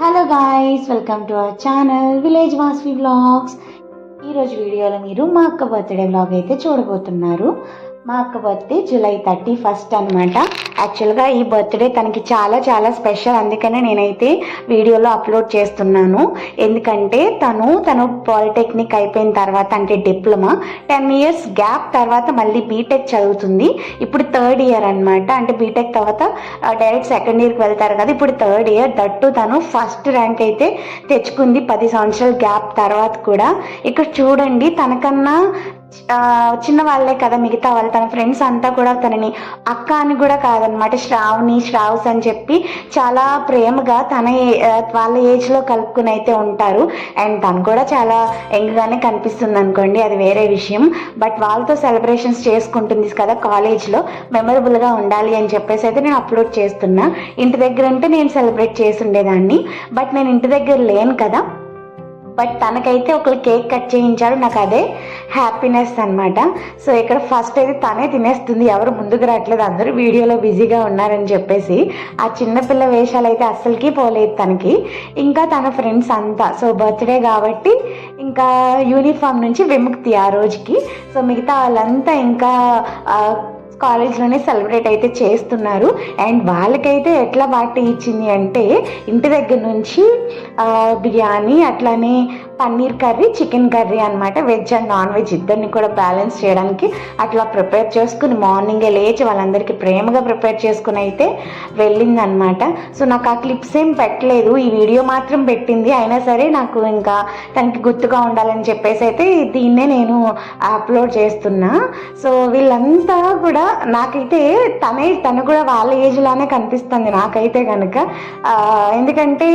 Hello guys welcome to our channel village Vasvi vlogs ఈరోజు వీడియోలో మీరు మా అక్క బర్త్డే బ్లాగ్ అయితే చూడబోతున్నారు. మా అక్క బర్త్డే జూలై థర్టీ ఫస్ట్ అనమాట యాక్చువల్గా ఈ బర్త్డే తనకి చాలా చాలా స్పెషల్ అందుకనే నేనైతే వీడియోలో అప్లోడ్ చేస్తున్నాను. ఎందుకంటే తను తను పాలిటెక్నిక్ అయిపోయిన తర్వాత అంటే డిప్లొమా టెన్ ఇయర్స్ గ్యాప్ తర్వాత మళ్ళీ బీటెక్ చదువుతుంది. ఇప్పుడు థర్డ్ ఇయర్ అనమాట అంటే బీటెక్ తర్వాత డైరెక్ట్ సెకండ్ ఇయర్కి వెళ్తారు కదా. ఇప్పుడు థర్డ్ ఇయర్ దట్టు తను ఫస్ట్ ర్యాంక్ అయితే తెచ్చుకుంది. పది సంవత్సరాల గ్యాప్ తర్వాత కూడా. ఇక్కడ చూడండి తనకన్నా చిన్న వాళ్ళే కదా మిగతా వాళ్ళు. తన ఫ్రెండ్స్ అంతా కూడా తనని అక్క అని కూడా అనమాట శ్రావణి శ్రావ్స్ అని చెప్పి చాలా ప్రేమగా తన వాళ్ళ ఏజ్లో కలుపుకుని అయితే ఉంటారు. అండ్ తను కూడా చాలా యంగ్గానే కనిపిస్తుంది అనుకోండి అది వేరే విషయం. బట్ వాళ్ళతో సెలబ్రేషన్స్ చేసుకుంటుంది కదా కాలేజ్లో మెమరబుల్గా ఉండాలి అని చెప్పేసి అయితే నేను అప్లోడ్ చేస్తున్నా. ఇంటి దగ్గర ఉంటే నేను సెలబ్రేట్ చేసి ఉండేదాన్ని. బట్ నేను ఇంటి దగ్గర లేను కదా. బట్ తనకైతే ఒకరు కేక్ కట్ చేయించారు నాకు అదే హ్యాపీనెస్ అనమాట సో ఇక్కడ ఫస్ట్ అయితే తనే తినేస్తుంది ఎవరు ముందుకు రావట్లేదు అందరూ వీడియోలో బిజీగా ఉన్నారని చెప్పేసి. ఆ చిన్నపిల్ల వేషాలు అయితే అస్సలకి పోలేదు తనకి. ఇంకా తన ఫ్రెండ్స్ అంతా సో బర్త్డే కాబట్టి ఇంకా యూనిఫామ్ నుంచి విముక్తి ఆ రోజుకి. సో మిగతా వాళ్ళంతా ఇంకా కాలేజ్లోనే సెలబ్రేట్ అయితే చేస్తున్నారు. అండ్ వాళ్ళకైతే ఎట్లా పార్టీ ఇచ్చింది అంటే ఇంటి దగ్గర నుంచి బిర్యానీ అట్లానే పన్నీర్ కర్రీ చికెన్ కర్రీ అనమాట వెజ్ అండ్ నాన్ వెజ్ ఇద్దరిని కూడా బ్యాలెన్స్ చేయడానికి అట్లా ప్రిపేర్ చేసుకుని మార్నింగే లేచి వాళ్ళందరికీ ప్రేమగా ప్రిపేర్ చేసుకుని అయితే వెళ్ళింది అనమాట సో నాకు ఆ క్లిప్స్ ఏం పెట్టలేదు. ఈ వీడియో మాత్రం పెట్టింది. అయినా సరే నాకు ఇంకా తనకి గుర్తుగా ఉండాలని చెప్పేసి అయితే దీన్నే నేను అప్లోడ్ చేస్తున్నా. సో వీళ్ళంతా కూడా నాకైతే తనే తను కూడా వాళ్ళ ఏజ్లానే కనిపిస్తుంది నాకైతే కనుక ఎందుకంటే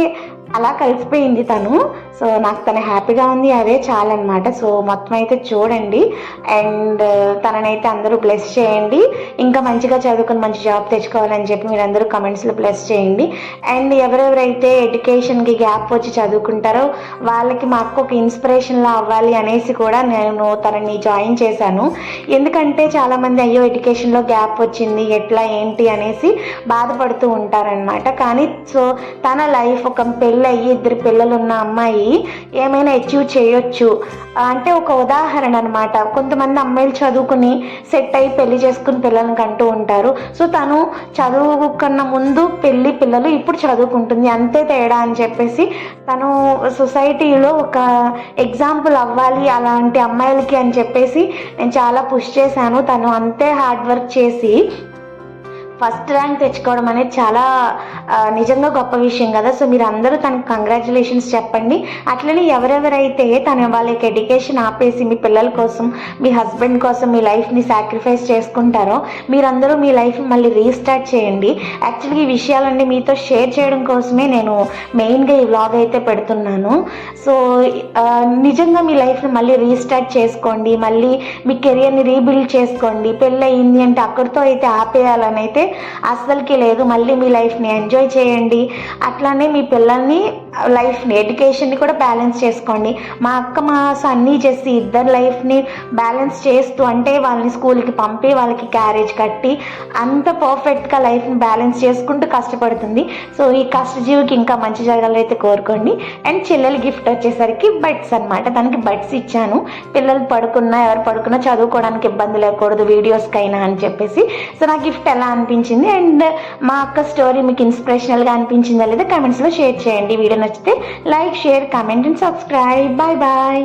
అలా కలిసిపోయింది తను. సో నాకు తను హ్యాపీగా ఉంది. అదే చాలన్నమాట. సో మొత్తం అయితే చూడండి. అండ్ తననైతే అందరూ బ్లెస్ చేయండి. ఇంకా మంచిగా చదువుకొని మంచి జాబ్ తెచ్చుకోవాలని చెప్పి మీరు అందరూ కమెంట్స్లో బ్లెస్ చేయండి. అండ్ ఎవరెవరైతే ఎడ్యుకేషన్కి గ్యాప్ వచ్చి చదువుకుంటారో వాళ్ళకి మా అక్క ఒక ఇన్స్పిరేషన్లా అవ్వాలి అనేసి కూడా నేను తనని జాయిన్ చేశాను. ఎందుకంటే చాలామంది అయ్యో ఎడ్యుకేషన్లో గ్యాప్ వచ్చింది. ఎట్లా ఏంటి? అనేసి బాధపడుతూ ఉంటారనమాట కానీ సో తన లైఫ్ ఒక పెళ్ళి అయ్యి ఇద్దరు పిల్లలు ఉన్న అమ్మాయి ఏమైనా అచీవ్ చేయొచ్చు. అంటే ఒక ఉదాహరణ అనమాట కొంతమంది అమ్మాయిలు చదువుకుని సెట్ అయ్యి పెళ్ళి చేసుకుని పిల్లలను కంటూ ఉంటారు. సో తను చదువు కన్నా ముందు పెళ్ళి పిల్లలు ఇప్పుడు చదువుకుంటుంది. అంతే తేడా అని చెప్పేసి తను సొసైటీలో ఒక ఎగ్జాంపుల్ అవ్వాలి అలాంటి అమ్మాయిలకి అని చెప్పేసి నేను చాలా పుష్ చేశాను. తను అంతే హార్డ్ వర్క్ చేసి ఫస్ట్ ర్యాంక్ తెచ్చుకోవడం అనేది చాలా నిజంగా గొప్ప విషయం కదా. సో మీరు అందరూ తనకు కంగ్రాచులేషన్స్ చెప్పండి. అట్లనే ఎవరెవరైతే తన వాళ్ళకి ఎడ్యుకేషన్ ఆపేసి మీ పిల్లల కోసం మీ హస్బెండ్ కోసం మీ లైఫ్ని సాక్రిఫైస్ చేసుకుంటారో మీరందరూ మీ లైఫ్ మళ్ళీ రీస్టార్ట్ చేయండి. యాక్చువల్గా ఈ విషయాలన్నీ మీతో షేర్ చేయడం కోసమే నేను మెయిన్గా ఈ వ్లాగ్ అయితే పెడుతున్నాను. సో నిజంగా మీ లైఫ్ని మళ్ళీ రీస్టార్ట్ చేసుకోండి. మళ్ళీ మీ కెరియర్ని రీబిల్డ్ చేసుకోండి. పెళ్ళి అయింది అంటే అక్కడితో అయితే ఆపేయాలని అయితే అస్సలకి లేదు మళ్ళీ మీ లైఫ్ని ఎంజాయ్ చేయండి. అట్లానే మీ పిల్లల్ని లైఫ్ని ఎడ్యుకేషన్ని కూడా బ్యాలెన్స్ చేసుకోండి. మా అక్క మా సన్నీ చేసి ఇద్దరు లైఫ్ని బ్యాలెన్స్ చేస్తూ అంటే వాళ్ళని స్కూల్కి పంపి వాళ్ళకి క్యారేజ్ కట్టి అంత పర్ఫెక్ట్గా లైఫ్ని బ్యాలెన్స్ చేసుకుంటూ కష్టపడుతుంది. సో ఈ కష్టజీవికి ఇంకా మంచి జరగాలైతే అయితే కోరుకోండి. అండ్ చెల్లెలు గిఫ్ట్ వచ్చేసరికి బడ్స్ అనమాట దానికి బడ్స్ ఇచ్చాను. పిల్లలు పడుకున్నా ఎవరు పడుకున్నా చదువుకోవడానికి ఇబ్బంది లేకూడదు వీడియోస్కైనా అని చెప్పేసి. సో నా గిఫ్ట్ ఎలా అనిపించింది. అండ్ మా అక్క స్టోరీ మీకు ఇన్స్పిరేషనల్గా అనిపించిందా లేదా కమెంట్స్లో షేర్ చేయండి. వీడియో నచ్చితే like share comment and subscribe bye bye